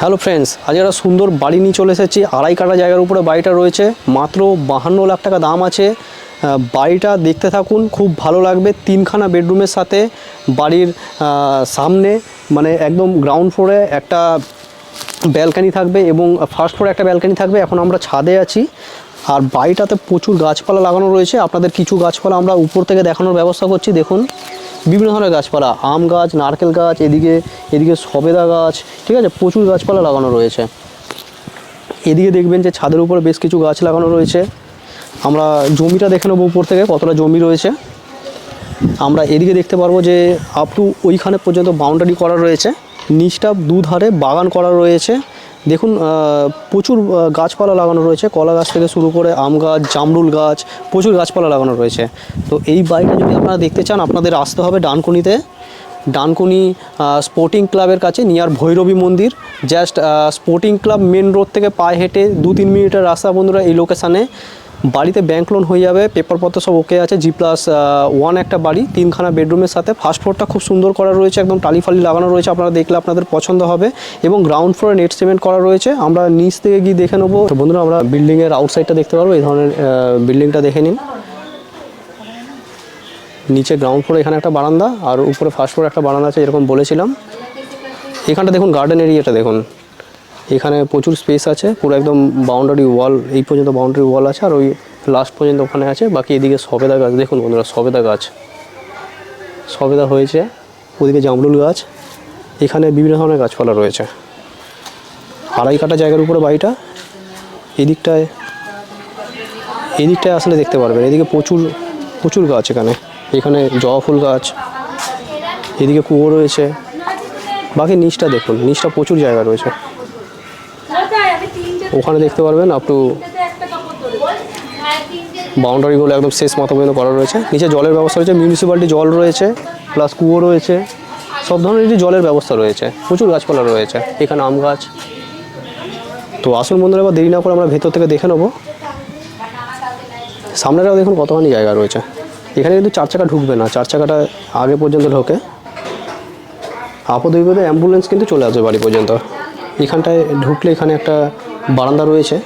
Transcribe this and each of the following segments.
Hello friends আজ একটা সুন্দর বাড়ি নিয়ে চলে এসেছি। আড়াই কাটা জায়গার উপরে বাড়িটা রয়েছে। মাত্র বাহান্ন লাখ টাকা দাম আছে। বাড়িটা দেখতে থাকুন, খুব ভালো লাগবে। তিনখানা বেডরুমের সাথে বাড়ির সামনে মানে একদম গ্রাউন্ড ফ্লোরে একটা ব্যালকানি থাকবে এবং ফার্স্ট ফ্লোরে একটা ব্যালকানি থাকবে। এখন আমরা ছাদে আছি। আর বাড়িটাতে প্রচুর গাছপালা লাগানো রয়েছে। আপনাদের কিছু গাছপালা আমরা উপর থেকে দেখানোর ব্যবস্থা করছি। দেখুন। বিভিন্ন ধরনের গাছপালা, আম গাছ, নারকেল গাছ, এদিকে এদিকে সবেদা গাছ, ঠিক আছে? প্রচুর গাছপালা লাগানো রয়েছে। এদিকে দেখবেন যে ছাদের উপরে বেশ কিছু গাছ লাগানো রয়েছে। আমরা জমিটা দেখে নেব উপর থেকে, কতটা জমি রয়েছে। আমরা এদিকে দেখতে পারব যে আপ টু ওইখানে পর্যন্ত বাউন্ডারি করা রয়েছে। নিচটা দুধারে বাগান করা রয়েছে। দেখুন প্রচুর গাছপালা লাগানো রয়েছে। কলা গাছ থেকে শুরু করে আম গাছ, জামরুল গাছ, প্রচুর গাছপালা লাগানো রয়েছে। তো এই বাড়িটা যদি আপনারা দেখতে চান, আপনাদের আসতে হবে ডানকুনিতে। ডানকুনি স্পোর্টিং ক্লাবের কাছে নিয়ার ভৈরবী মন্দির। Just sporting club main road থেকে পায়ে হেঁটে দু তিন মিনিটের রাস্তা বন্ধুরা, এই লোকেশানে বাড়িতে ব্যাংক লোন হয়ে যাবে পেপারপত্র সব ওকে আছে জি প্লাস ওয়ান একটা বাড়ি, তিনখানা বেডরুমের সাথে। ফার্স্ট ফ্লোরটা খুব সুন্দর করা রয়েছে, একদম টালি ফালি লাগানো রয়েছে, আপনারা দেখলে আপনাদের পছন্দ হবে। এবং গ্রাউন্ড ফ্লোরে নেট সিমেন্ট করা রয়েছে, আমরা নিচ থেকে গিয়ে দেখে নেব। তো বন্ধুরা, আমরা বিল্ডিংয়ের আউটসাইডটা দেখতে পারব, এই ধরনের বিল্ডিংটা দেখে নিন। নিচে গ্রাউন্ড ফ্লোরে এখানে একটা বারান্দা, আর উপরে ফার্স্ট ফ্লোরে একটা বারান্দা আছে, এরকম বলেছিলাম। এখানটা দেখুন গার্ডেন এরিয়াটা দেখুন। এখানে প্রচুর স্পেস আছে, পুরো একদম বাউন্ডারি ওয়াল এই পর্যন্ত বাউন্ডারি ওয়াল আছে আর ওই লাস্ট পর্যন্ত ওখানে আছে, বাকি এদিকে সবেদা গাছ, দেখুন বন্ধুরা, সবেদা গাছ। সবেদা হয়েছে, ওদিকে জামরুল গাছ, এখানে বিভিন্ন ধরনের গাছপালা রয়েছে। আড়াই কাটা জায়গার উপরে বাড়িটা, এদিকটায় এদিকটায় আসলে দেখতে পারবেন, এদিকে প্রচুর প্রচুর গাছ এখানে। এখানে জবা ফুল গাছ, এদিকে কুয়ো রয়েছে। বাকি নিচটা দেখুন, নিচটা প্রচুর জায়গা রয়েছে। ওখানে দেখতে পারবেন আপ টু বাউন্ডারিগুলো একদম শেষ মাথা পর্যন্ত করা রয়েছে। নিচে জলের ব্যবস্থা রয়েছে মিউনিসিপ্যালিটি জল রয়েছে প্লাস কুয়ো রয়েছে, সব ধরনেরই জলের ব্যবস্থা রয়েছে, প্রচুর গাছপালা রয়েছে, এখানে আম গাছ। তো আসল বন্ধুরা, এবার দেরি না করে আমরা ভেতর থেকে দেখে নেব। সামনেটাও দেখুন কতখানি জায়গা রয়েছে। এখানে কিন্তু চার চাকা ঢুকবে না, চার চাকাটা আগে পর্যন্ত ঢোকে। আপদ বিপদে অ্যাম্বুলেন্স কিন্তু চলে আসবে বাড়ি পর্যন্ত। এখানটায় ঢুকলে এখানে একটা বারান্দা রয়েছে।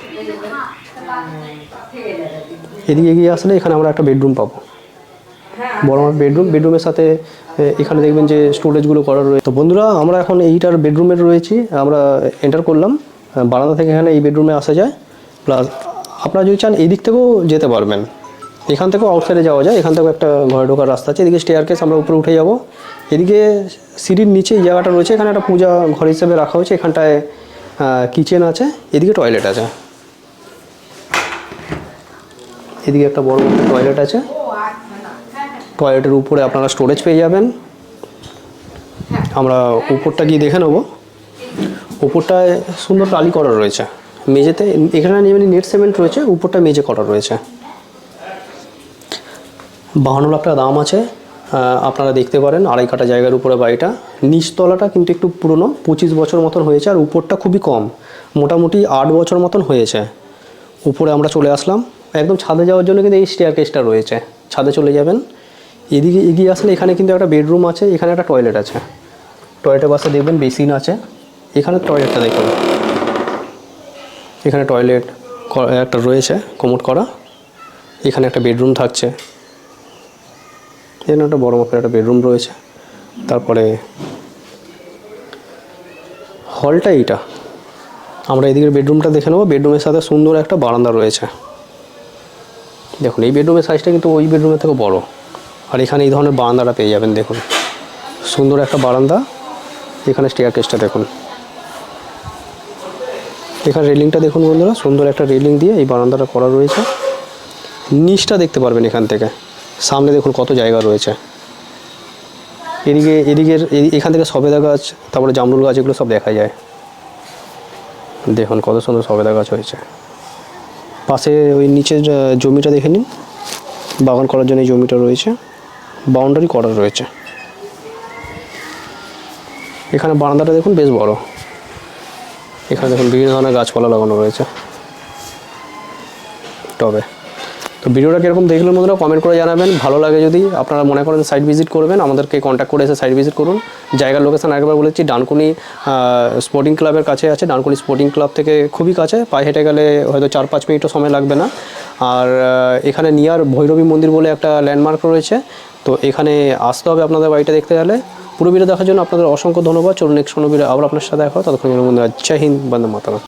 এদিকে এগিয়ে আসলে এখানে আমরা একটা বেডরুম পাবো। বড় আমার বেডরুম বেডরুমের সাথে এখানে দেখবেন যে স্টোরেজগুলো করা রয়েছে তো বন্ধুরা, আমরা এখন এইটার বেডরুমে রয়েছি, আমরা এন্টার করলাম বারান্দা থেকে এখানে এই বেডরুমে আসা যায় প্লাস আপনারা যদি চান এই দিক থেকেও যেতে পারবেন। এখান থেকেও আউটসাইডে যাওয়া যায়, এখান থেকেও একটা ঘরে ঢোকার রাস্তা আছে, এদিকে স্টেয়ার কেস আমরা উপরে উঠে যাব। এদিকে সিঁড়ির নিচে এই জায়গাটা রয়েছে, এখানে একটা পূজা ঘর হিসেবে রাখা হয়েছে, এখানটায় কিচেন আছে, এদিকে টয়লেট আছে। এদিকে একটা বড় টয়লেট আছে। টয়লেটের উপরে আপনারা স্টোরেজ পেয়ে যাবেন। আমরা উপরটা গিয়ে দেখে নেব। উপরটায় সুন্দর টালি করা রয়েছে। মেঝেতে, এখানে এমনি নেট সিমেন্ট রয়েছে, উপরটা মেঝে করা রয়েছে। বাহান্ন লাখ টাকা দাম আছে। আপনারা দেখতে পারেন আড়াই কাটা জায়গার উপরে বাড়িটা। নিচতলাটা কিন্তু একটু পুরনো, পঁচিশ বছর মতন হয়েছে আর উপরটা খুবই কম, মোটামুটি আট বছর মতন হয়েছে। উপরে আমরা চলে আসলাম, একদম ছাদে যাওয়ার জন্য কিন্তু এই স্টেয়ার কেসটা রয়েছে। ছাদে চলে যাবেন, এদিকে এগিয়ে আসলে এখানে কিন্তু একটা বেডরুম আছে, এখানে একটা টয়লেট আছে। টয়লেটের পাশে দেখবেন বেসিন আছে, এখানে টয়লেটটা দেখুন। এখানে টয়লেট একটা রয়েছে কোমোট করা। এখানে একটা বেডরুম থাকছে। এখানে একটা বড় মাপের একটা বেডরুম রয়েছে। তারপরে হলটা এইটা। আমরা এদিকের বেডরুমটা দেখে নেব। বেডরুমের সাথে সুন্দর একটা বারান্দা রয়েছে। দেখুন, এই বেডরুমের সাইজটা কিন্তু ওই বেডরুমের থেকে বড়। আর এখানে এই ধরনের বারান্দাটা পেয়ে যাবেন, দেখুন। সুন্দর একটা বারান্দা। এখানে স্টেয়ার কেসটা দেখুন। এখানে রেলিংটা দেখুন বন্ধুরা। সুন্দর একটা রেলিং দিয়ে এই বারান্দাটা করা রয়েছে। নিচটা দেখতে পারবেন এখান থেকে। সামনে দেখুন কত জায়গা রয়েছে। এদিকে এদিকের এখান থেকে সবেদা গাছ, তারপরে জামরুল গাছ, এগুলো সব দেখা যায়। দেখুন কত সুন্দর সবেদা গাছ হয়েছে। পাশে ওই নিচের জমিটা দেখে নিন। বাগান করার জন্য জমিটা রয়েছে। বাউন্ডারি করা রয়েছে। এখানে বারান্দাটা দেখুন বেশ বড়। এখানে দেখুন বিভিন্ন ধরনের গাছপালা লাগানো রয়েছে। টবে তো ভিডিওটা কীরকম দেখলেন বন্ধুরা কমেন্ট করে জানাবেন। ভালো লাগে যদি আপনারা মনে করেন সাইট ভিজিট করবেন, আমাদেরকে কন্ট্যাক্ট করে এসে সাইট ভিজিট করুন। জায়গার লোকেশন একবার বলেছি, ডানকুনি স্পোর্টিং ক্লাবের কাছে আছে। ডানকুনি স্পোর্টিং ক্লাব থেকে খুবই কাছে, পায়ে হেঁটে গেলে হয়তো চার পাঁচ মিনিটও সময় লাগবে না। আর এখানে নিয়ার ভৈরবী মন্দির বলে একটা ল্যান্ডমার্ক রয়েছে। তো এখানে আসতে হবে আপনাদের বাড়িটা দেখতে গেলে। পুরো ভিডিও দেখার জন্য আপনাদের অসংখ্য ধন্যবাদ। চলুন নেক্সট কোনো ভিডিও আবার আপনার সাথে দেখা ততক্ষণ বন্ধুরা, জয় হিন্দ, বন্দে মাতারা